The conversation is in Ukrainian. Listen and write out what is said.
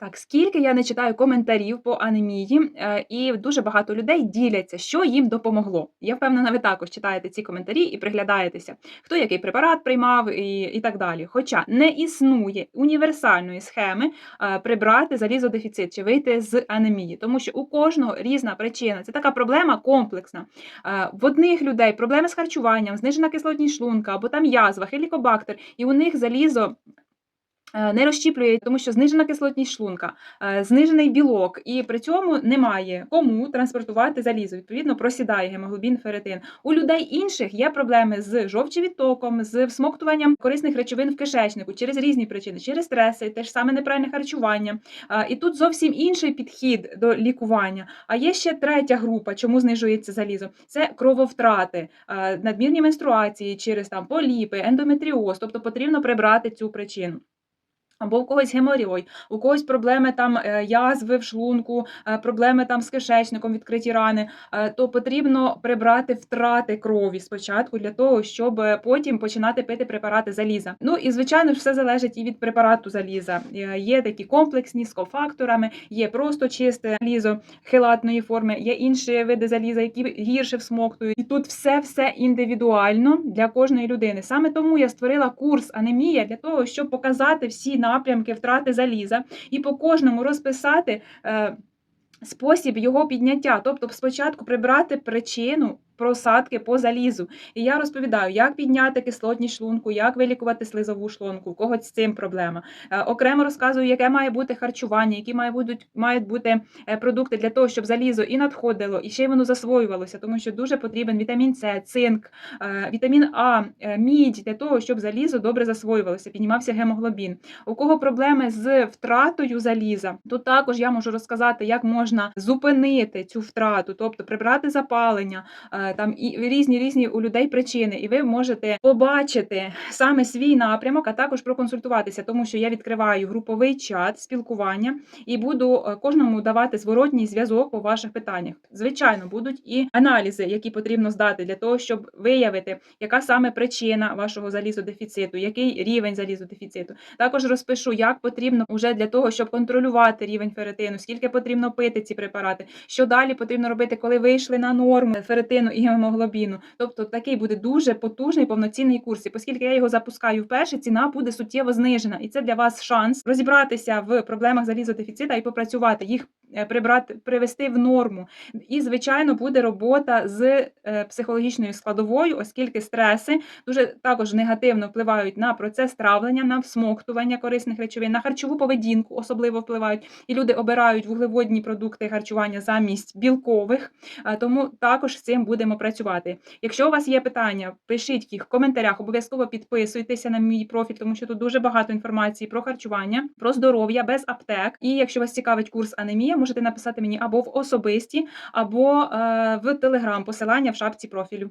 Так, скільки я не читаю коментарів по анемії, е, і дуже багато людей діляться, що їм допомогло. Я впевнена, ви також читаєте ці коментарі і приглядаєтеся, хто який препарат приймав і, і так далі. Хоча не існує універсальної схеми е, прибрати залізодефіцит чи вийти з анемії, тому що у кожного різна причина. Це така проблема комплексна. Е, В одних людей проблеми з харчуванням, знижена кислотність шлунка або там язва, хелікобактер, і у них залізо не розщіплює, тому що знижена кислотність шлунка, е, знижений білок, і при цьому немає кому транспортувати залізо. Відповідно, просідає гемоглобін, ферритин. У людей інших є проблеми з жовчовідтоком, з всмоктуванням корисних речовин в кишечнику через різні причини, через стреси, те ж саме неправильне харчування. Е, І тут зовсім інший підхід до лікування. А є ще третя група, чому знижується залізо. Це крововтрати, е, надмірні менструації через там поліпи, ендометріоз, тобто потрібно прибрати цю причину. Або у когось геморой, у когось проблеми там е, язви в шлунку, е, проблеми там з кишечником, відкриті рани, е, то потрібно прибрати втрати крові спочатку для того, щоб потім починати пити препарати заліза. Ну і звичайно ж все залежить і від препарату заліза. Є такі комплексні з кофакторами, є просто чисте залізо хелатної форми, є інші види заліза, які гірше всмоктують. І тут все все індивідуально для кожної людини. Саме тому я створила курс анемія для того, щоб показати всі напрямки втрати заліза і по кожному розписати. Е, Спосіб його підняття, тобто спочатку прибрати причину просадки по залізу. І я розповідаю, як підняти кислотність шлунку, як вилікувати слизову шлунку, у когось з цим проблема. Е, Окремо розказую, яке має бути харчування, які мають бути, мають бути е, продукти для того, щоб залізо і надходило, і ще й воно засвоювалося, тому що дуже потрібен вітамін С, цинк, е, вітамін А, мідь для того, щоб залізо добре засвоювалося, піднімався гемоглобін. У кого проблеми з втратою заліза, то також я можу розказати, як можна зупинити цю втрату, тобто прибрати запалення, там і різні різні у людей причини, і ви можете побачити саме свій напрямок, а також проконсультуватися, тому що я відкриваю груповий чат спілкування і буду е, кожному давати зворотній зв'язок по ваших питаннях. Звичайно, будуть і аналізи, які потрібно здати для того, щоб виявити, яка саме причина вашого залізодефіциту, який рівень залізодефіциту. Також розпишу, як потрібно вже для того, щоб контролювати рівень ферритину, скільки потрібно пити ці препарати, що далі потрібно робити, коли вийшли на норму ферритину і гемоглобіну. Тобто такий буде дуже потужний повноцінний курс. І оскільки я його запускаю вперше, ціна буде суттєво знижена. І це для вас шанс розібратися в проблемах залізодефіцита і попрацювати їх. Е, Прибрати, привести в норму, і звичайно буде робота з е, психологічною складовою, оскільки стреси дуже також негативно впливають на процес травлення, на всмоктування корисних речовин, на харчову поведінку особливо впливають. І люди обирають вуглеводні продукти харчування замість білкових. Е, Тому також з цим будемо працювати. Якщо у вас є питання, пишіть їх в коментарях. Обов'язково підписуйтеся на мій профіль, тому що тут дуже багато інформації про харчування, про здоров'я без аптек. І якщо вас цікавить курс анемія, можете написати мені або в особисті, або е, в телеграм посилання в шапці профілю.